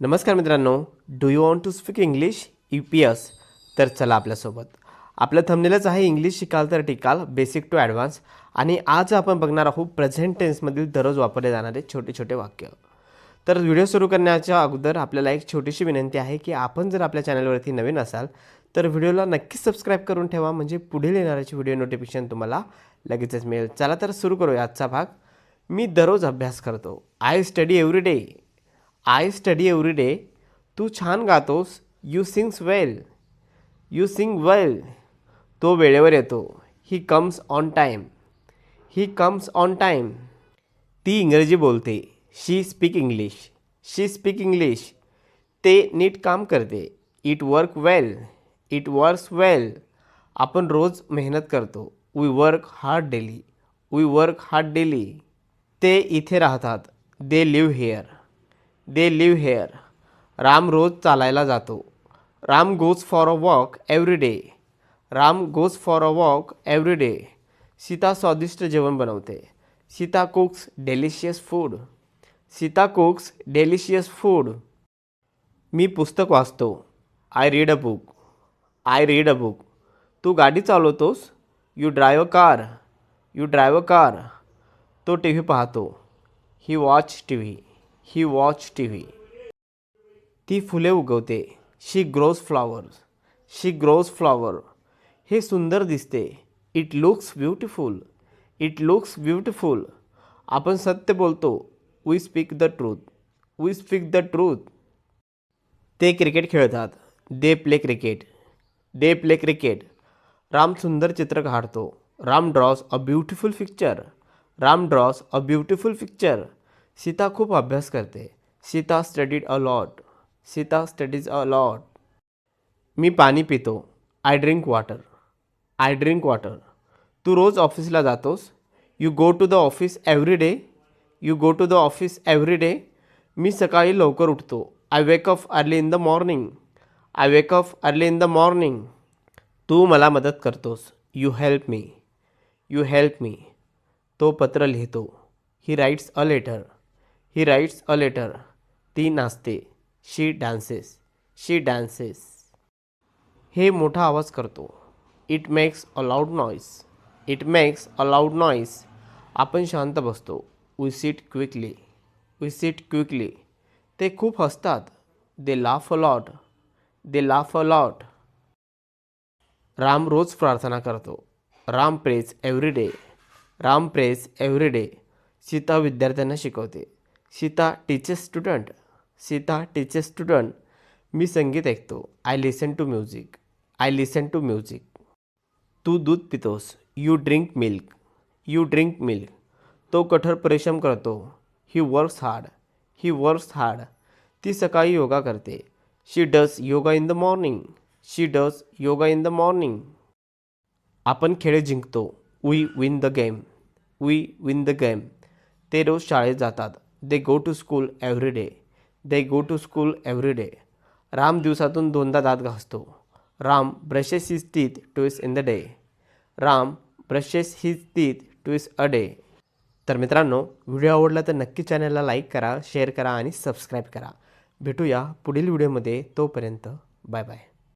नमस्कार मित्रांनो do you want to speak English E P S तर चला आपल्यासोबत. आपलं थंबनेलच आहे इंग्लिश शिकाल तर टिकाल बेसिक टू ॲडव्हान्स आणि आज आपण बघणार आहोत प्रेझेंट टेन्समधील दररोज वापरले जाणारे छोटे छोटे वाक्य. तर व्हिडिओ सुरू करण्याच्या अगोदर आपल्याला एक छोटीशी विनंती आहे की आपण जर आपल्या चॅनलवरती नवीन असाल तर व्हिडिओला नक्कीच सबस्क्राईब करून ठेवा. म्हणजे पुढील येणाऱ्याची व्हिडिओ नोटिफिकेशन तुम्हाला लगेचच मिळेल. चला तर सुरू करूया आजचा भाग. मी दररोज अभ्यास करतो. I study every day I study every day तू छान गातोस. You sings well you sing well तो वेळेवर येतो. He comes on time he comes on time ती इंग्रजी बोलते. She speak English she speak English ते नीट काम करते. It work well it works well आपण रोज मेहनत करतो. We work hard daily we work hard daily ते इथे राहतात. They live here they live here. Ram रोज चालायला जातो. Ram goes for a walk every day. Ram goes for a walk every day. Sita स्वादिष्ट जेवण बनवते. Sita cooks delicious food. Sita cooks delicious food. मी पुस्तक वाचतो. I read a book I read a book तू गाडी चालवतोस? You drive a car you drive a car तो T V पाहतो. He watch T V he watch T V ती फुले उगवते. She grows flowers. She grows flower. हे सुंदर दिसते. It looks beautiful. It looks beautiful. आपण सत्य बोलतो. We speak the truth we speak the truth ते क्रिकेट खेळतात. They play cricket. They play cricket. Ram सुंदर चित्र काढतो. Ram draws a beautiful picture Ram draws a beautiful picture Sita खूप अभ्यास करते. Sita studied a lot Sita studies a lot मी पाणी पितो. I drink water I drink water तू रोज ऑफिसला जातोस. You go to the office every day you go to the office every day मी सकाळी लवकर उठतो. I wake up early in the morning I wake up early in the morning तू मला मदत करतोस. You help me you help me तो पत्र लिहितो. He writes a letter he writes a letter ती नाचते. शी डान्सेस शी डान्सेस हे मोठा आवाज करतो. It makes a loud noise it makes a loud noise आपण शांत बसतो. We sit quickly we sit quickly ते खूप हसतात. They laugh a lot they laugh a lot Ram रोज प्रार्थना करतो. Ram prays every day Ram prays every day Sita विद्यार्थ्यांना शिकवते. Sita teachers student Sita teachers student मी संगीत ऐकतो. I listen to music I listen to music तू दूध पितोस. You drink milk you drink milk तो कठोर परिश्रम करतो. He works hard he works hard ती सकाळी योगा करते. She does yoga in the morning she does yoga in the morning आपण खेळ जिंकतो. We win the game we win the game ते रोज शाळेत जातात. They go to school every day they go to school every day Ram दिवसातून दोनदा दात घासतो. Ram brushes his teeth twice in the day Ram brushes his teeth twice a day तर मित्रांनो व्हिडिओ आवडला तर नक्की चॅनलला लाईक करा शेअर करा आणि सबस्क्राईब करा. भेटूया पुढील व्हिडिओमध्ये. तोपर्यंत बाय बाय